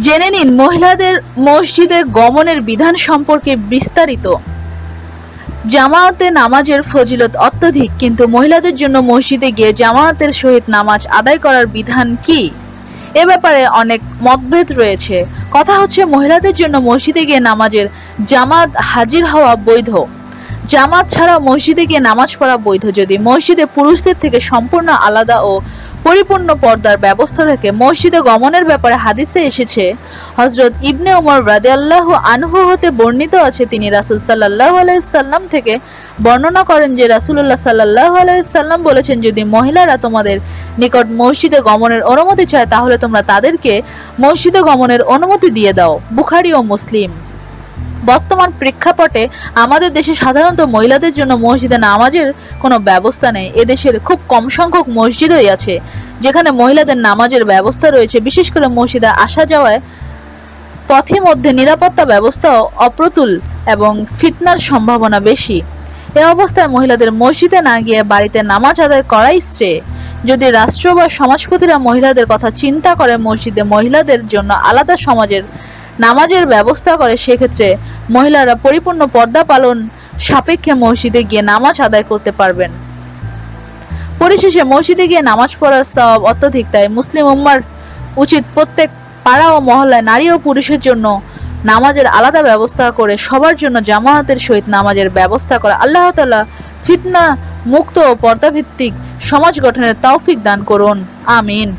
জেনে নিন, মহিলাদের মসজিদে গমনের বিধান সম্পর্কে বিস্তারিত। জামায়াতে নামাজের ফজিলত অত্যধিক, কিন্তু মহিলাদের জন্য মসজিদে গিয়ে জামায়াতের সহিত নামাজ আদায় করার বিধান কি? এ ব্যাপারে অনেক মতভেদ রয়েছে। কথা হচ্ছে, মহিলাদের জন্য মসজিদে গিয়ে নামাজের জামাত হাজির হওয়া বৈধ। জামাত ছাড়া মসজিদে গিয়ে নামাজ পড়া বৈধ, যদি মসজিদে পুরুষদের থেকে সম্পূর্ণ আলাদা ও পরিপূর্ণ পর্দার ব্যবস্থা থাকে মসজিদে গমনের ব্যাপারে হাদিসে এসেছে। হজরত ইবনে ওমর রাদিয়াল্লাহু আনহু হতে বর্ণিত আছে, তিনি রাসূল সাল্লাল্লাহু আলাইহি সাল্লাম থেকে বর্ণনা করেন যে, রাসূলুল্লাহ সাল্লাহ আলাইহি সাল্লাম বলেছেন, যদি মহিলারা তোমাদের নিকট মসজিদে গমনের অনুমতি চায়, তাহলে তোমরা তাদেরকে মসজিদে গমনের অনুমতি দিয়ে দাও। বুখারী ও মুসলিম। বর্তমান প্রেক্ষাপটে আমাদের দেশে সাধারণত মহিলাদের জন্য মসজিদে নামাজের কোনো ব্যবস্থা নেই। এদেশের খুব কম সংখ্যক মসজিদই আছে, যেখানে মহিলাদের নামাজের ব্যবস্থা রয়েছে। বিশেষ করে মসজিদে আসা যাওয়ায় পথে মধ্যে নিরাপত্তা ব্যবস্থাও অপ্রতুল এবং ফিতনার সম্ভাবনা বেশি। এ অবস্থায় মহিলাদের মসজিদে না গিয়ে বাড়িতে নামাজ আদায় করাই শ্রেয়। যদি রাষ্ট্র বা সমাজপতিরা মহিলাদের কথা চিন্তা করে, মসজিদে মহিলাদের জন্য আলাদা সমাজের নামাজের ব্যবস্থা করে, সেক্ষেত্রে মহিলারা পরিপূর্ণ পর্দা পালন সাপেক্ষে মসজিদে গিয়ে নামাজ আদায় করতে পারবেন। পরিশেষে মসজিদে গিয়ে নামাজ পড়ার সব অত্যধিক, তাই মুসলিম উম্মার উচিত প্রত্যেক পাড়া ও মহল্লায় নারী ও পুরুষের জন্য নামাজের আলাদা ব্যবস্থা করে, সবার জন্য জামায়াতের সহিত নামাজের ব্যবস্থা করা। আল্লাহ তাআলা ফিতনা মুক্ত ও পর্দাভিত্তিক সমাজ গঠনের তৌফিক দান করুন। আমিন।